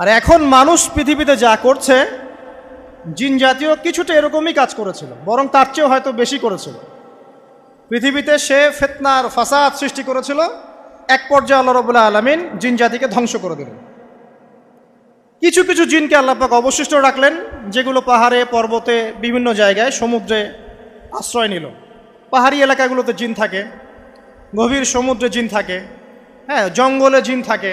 আর এখন মানুষ পৃথিবীতে যা করছে, জিন জাতীয় কিছুটা এরকমই কাজ করেছিল, বরং তার চেয়েও হয়তো বেশি করেছিল। পৃথিবীতে সে ফেতনার ফাসাদ সৃষ্টি করেছিল, এক পর্যায়ে আল্লাহ রবুল্লাহ আলমিন জিন জাতিকে ধ্বংস করে দিলেন। কিছু কিছু জিনকে আল্লাপাক অবশিষ্ট রাখলেন, যেগুলো পাহাড়ে, পর্বতে, বিভিন্ন জায়গায় সমুদ্রে আশ্রয় নিল। পাহাড়ি এলাকাগুলোতে জিন থাকে, গভীর সমুদ্রে জিন থাকে হ্যাঁ জঙ্গলে জিন থাকে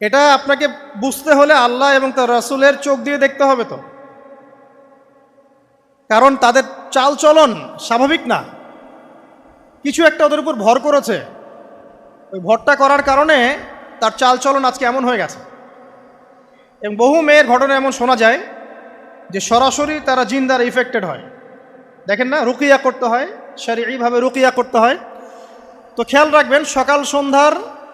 এটা আপনাকে বুঝতে হলে আল্লাহ এবং তার রাসুলের চোখ দিয়ে দেখতে হবে তো। কারণ তাদের চাল চলন স্বাভাবিক না। কিছু একটা ওদের উপর ভর করেছে। ওই ভরটা করার কারণে তার চাল চলন আজকে এমন হয়ে গেছে। এবং বহু মেয়ের ঘটনা এমন শোনা যায় যে সরাসরি তারা জিন দ্বারা ইফেক্টেড হয়। দেখেন না, রুকিয়া করতে হয় শারীরিকভাবে রুকিয়া করতে হয়। তো খেয়াল রাখবেন, সকাল সন্ধ্যার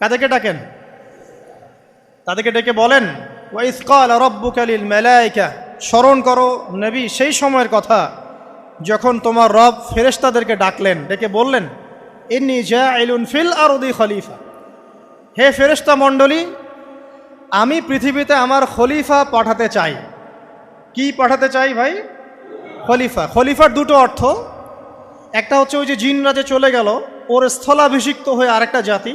কাদেরকে ডাকেন? তাদেরকে ডেকে বলেন ওয়াইসকাল রব্বুকালিল মেলাইকা স্মরণ করো নবী সেই সময়ের কথা, যখন তোমার রব ফেরেশতাদেরকে ডাকলেন, ডেকে বললেন, ইন্নি জা ইলুন ফিল আর আরদি খলিফা হে ফেরেশতা মণ্ডলী, আমি পৃথিবীতে আমার খলিফা পাঠাতে চাই। কি পাঠাতে চাই ভাই? খলিফা। খলিফার দুটো অর্থ, একটা হচ্ছে ওই যে জিন রাজে চলে গেল, ওর স্থলাভিষিক্ত হয়ে আরেকটা জাতি